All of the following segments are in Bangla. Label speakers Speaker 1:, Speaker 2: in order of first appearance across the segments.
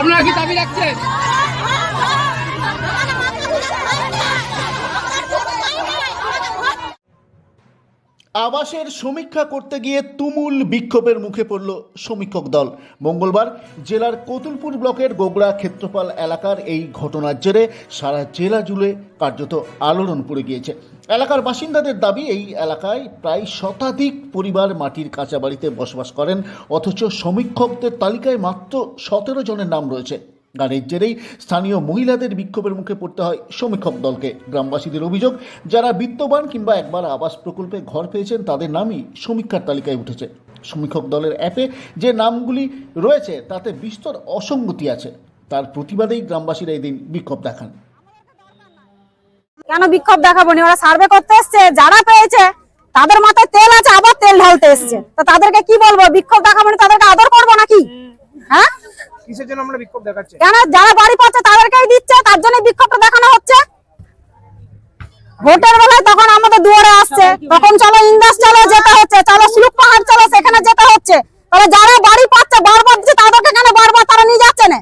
Speaker 1: আপনারা কি দাবি রাখছেন?
Speaker 2: আবাসের সমীক্ষা করতে গিয়ে তুমুল বিক্ষোভের মুখে পড়ল সমীক্ষক দল। মঙ্গলবার জেলার কতুলপুর ব্লকের গোগড়া ক্ষেত্রপাল এলাকার এই ঘটনার জেরে সারা জেলা জুড়ে কার্যত আলোড়ন পড়ে গিয়েছে। এলাকার বাসিন্দাদের দাবি, এই এলাকায় প্রায় শতাধিক পরিবার মাটির কাঁচা বাড়িতে বসবাস করেন, অথচ সমীক্ষকদের তালিকায় মাত্র সতেরো জনের নাম রয়েছে। গানের জেরেই স্থানীয় মহিলাদের বিক্ষোভের মুখে পড়তে হয় সমীক্ষক দলকে। গ্রামবাসীদের অভিযোগ, যারা বিত্তবান কিংবা একবার আবাস প্রকল্পে ঘর পেয়েছেন, তাদের নামই সমীক্ষার তালিকায় উঠেছে। সমীক্ষক দলের অ্যাপে যে নামগুলি রয়েছে, তাতে বিস্তর অসঙ্গতি আছে। তার প্রতিবাদেই গ্রামবাসীরা এদিন বিক্ষোভ দেখান।
Speaker 3: কেন বিক্ষোভ দেখাবো ওরা সার্ভে করতে এসছে, যারা পেয়েছে, তাদের মাথায় তেল আছে, আবার তেল ঢালতে এসছে। তো তাদেরকে কি বলব? বিক্ষোভ দেখাবো তাদেরকে আদর করব নাকি?
Speaker 4: জন্য আমরা বিক্ষোভ দেখাচ্ছি।
Speaker 3: কেন? যারা বাড়ি পাচ্ছে তাদেরকেই দিচ্ছে তার জন্য বিক্ষোভটা দেখানো হচ্ছে। ভোটের বেলায় তখন আমাদের দুয়ারে আসছে। তখন চলো ইন্দাস চলো যেতে হচ্ছে। চলো সুলুক পাহাড় চলো সেখানে যেতে হচ্ছে। তাহলে যারা বাড়ি পাচ্ছে বারবার দিচ্ছে তাদেরকে কেন বারবার তারা নিয়ে যাচ্ছে না?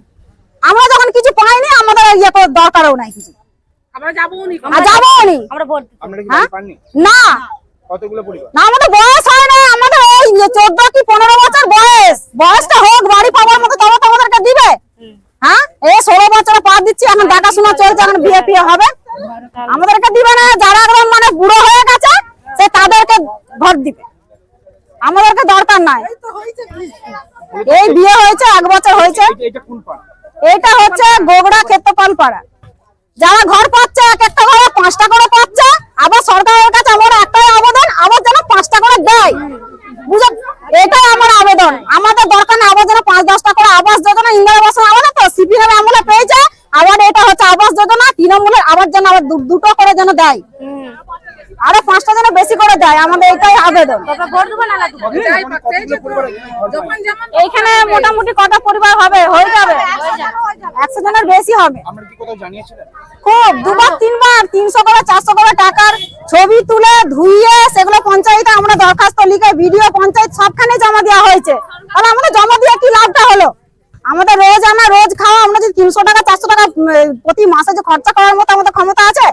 Speaker 3: আমরা যখন কিছু পাইনি আমাদের ইয়ে করার দরকারও নাই কিছু। নি। হ্যাঁ? না। না আমাদের বয়স হয় না আমাদের ওই চোদ্দ কি পনেরো বছর বয়স। বয়সটা হোক বাড়ি পাওয়ার মতো দিবে? হ্যাঁ? এই ষোলো বছরে পা দিচ্ছি এখন দেখাশোনা চলছে এখন বিয়ে ফিয়ে হবে। আমাদেরকে দিবে না যারা একদম মানে বুড়ো হয়ে গেছে সে তাদেরকে ঘর দিবে। আমাদেরকে দরকার নাই। এই বিয়ে হয়েছে এক বছর হয়েছে।
Speaker 4: এটা
Speaker 3: হচ্ছে গোগড়া ক্ষেত্রপাল পাড়া। যারা ঘর পাচ্ছে এক একটা ঘরে পাঁচটা করে পাচ্ছে আবার সরকারের কাছে আমার একটাই আবেদন আবার যেন পাঁচটা করে দেয়। বুঝে এটাই আমার আবেদন আমাদের দরকার নেই আবার যেন পাঁচ দশটা করে আবাস যোজনা ইন্দিরা আবাস আমলে তো সিপিএম আমলে পেয়েছে। আবার এটা হচ্ছে আবাস যোজনা তৃণমূলের আবার যেন আবার দু- দুটো করে যেন দেয়। আরও পাঁচটা যেন বেশি করে দেয় আমাদের এটাই আবেদন।
Speaker 4: পায়নি?
Speaker 3: এইখানে মোটামুটি কটা পরিবার হবে হয়ে যাবে। একশো জনের বেশি হবে। খুব দুবার তিনবার তিনশো করে চারশো করে টাকার ছবি তুলে ধুইয়ে সেগুলো পঞ্চায়েতে আমরা দরখাস্ত লিখে ভিডিও পঞ্চায়েত সবখানে জমা দেওয়া হয়েছে। তাহলে আমাদের জমা দিয়ে কি লাভটা হলো? আমাদের রোজ আনা রোজ খাওয়া আমরা যদি তিনশো টাকা চারশো টাকা প্রতি মাসে যে খরচা করার মতো আমাদের ক্ষমতা আছে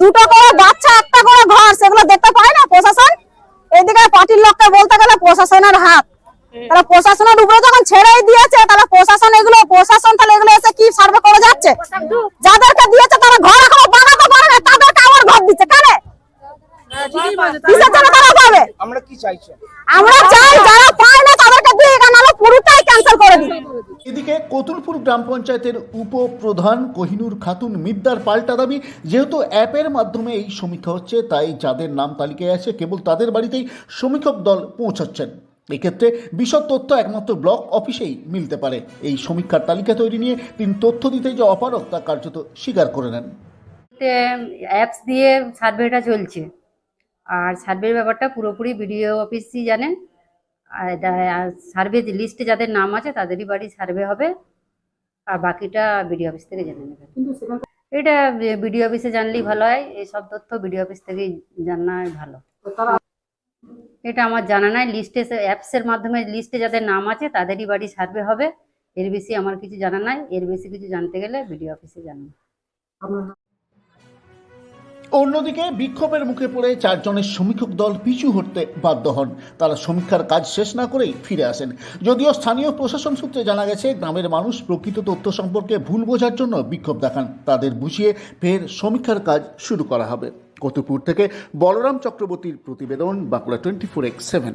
Speaker 3: দুটো করে বাচ্চা একটা করে ঘর সেগুলো দেখতে পায় না প্রশাসন? এদিকে পার্টির লোককে বলতে গেলে প্রশাসনের হাত। তাহলে প্রশাসনের উপরে যখন ছেড়েই দিয়েছে তাহলে প্রশাসন এগুলো প্রশাসন তাহলে এগুলো এসে কি সার্ভে করে যাচ্ছে যাদেরকে দিয়েছে তারা ঘর এখনও বানাতে পারে না তাদেরকে আবার ঘর দিচ্ছে কেন কিসের জন্য তারা পাবে?
Speaker 4: আমরা কি চাইছি?
Speaker 3: আমরা চাই যারা পায় না তাদেরকে দিয়ে পুরোটাই ক্যান্সেল করে দিই।
Speaker 2: এদিকে কতুলপুর গ্রাম পঞ্চায়েতের উপপ্রধান কোহিনুর খাতুন মিদ্দার পাল্টা দাবি যেহেতু অ্যাপের মাধ্যমে এই সমীক্ষা হচ্ছে তাই যাদের নাম তালিকায় আছে কেবল তাদের বাড়িতেই সমীক্ষক দল পৌঁছাচ্ছেন। এক্ষেত্রে বিশদ তথ্য একমাত্র ব্লক অফিসেই মিলতে পারে। এই সমীক্ষার তালিকা তৈরি নিয়ে তিনি তথ্য দিতে যে অপারক তা কার্যত স্বীকার করে নেন।
Speaker 5: অ্যাপস দিয়ে সার্ভেটা চলছে। আর সার্ভের ব্যাপারটা পুরোপুরি বিডিও অফিসই জানেন। আর সার্ভে লিস্টে যাদের নাম আছে তাদেরই বাড়ি সার্ভে হবে। আর বাকিটা বিডিও অফিস থেকে জেনে নেবেন এটা বিডিও অফিসে জানলেই ভালো হয়। এইসব তথ্য বিডিও অফিস থেকেই জানাই ভালো। এটা আমার জানা নাই। লিস্টে অ্যাপসের মাধ্যমে লিস্টে যাদের নাম আছে তাদেরই বাড়ি সার্ভে হবে। এর বেশি আমার কিছু জানা নাই। এর বেশি কিছু জানতে গেলে বিডিও অফিসে জানান
Speaker 2: অন্যদিকে বিক্ষোভের মুখে পড়ে চারজনের সমীক্ষক দল পিছু হটতে বাধ্য হন। তারা সমীক্ষার কাজ শেষ না করেই ফিরে আসেন। যদিও স্থানীয় প্রশাসন সূত্রে জানা গেছে, গ্রামের মানুষ প্রকৃত তথ্য সম্পর্কে ভুল বোঝার জন্য বিক্ষোভ দেখান। তাদের বুঝিয়ে ফের সমীক্ষার কাজ শুরু করা হবে। কতপুর থেকে বলরাম চক্রবর্তীর প্রতিবেদন, Bankura twenty four x seven.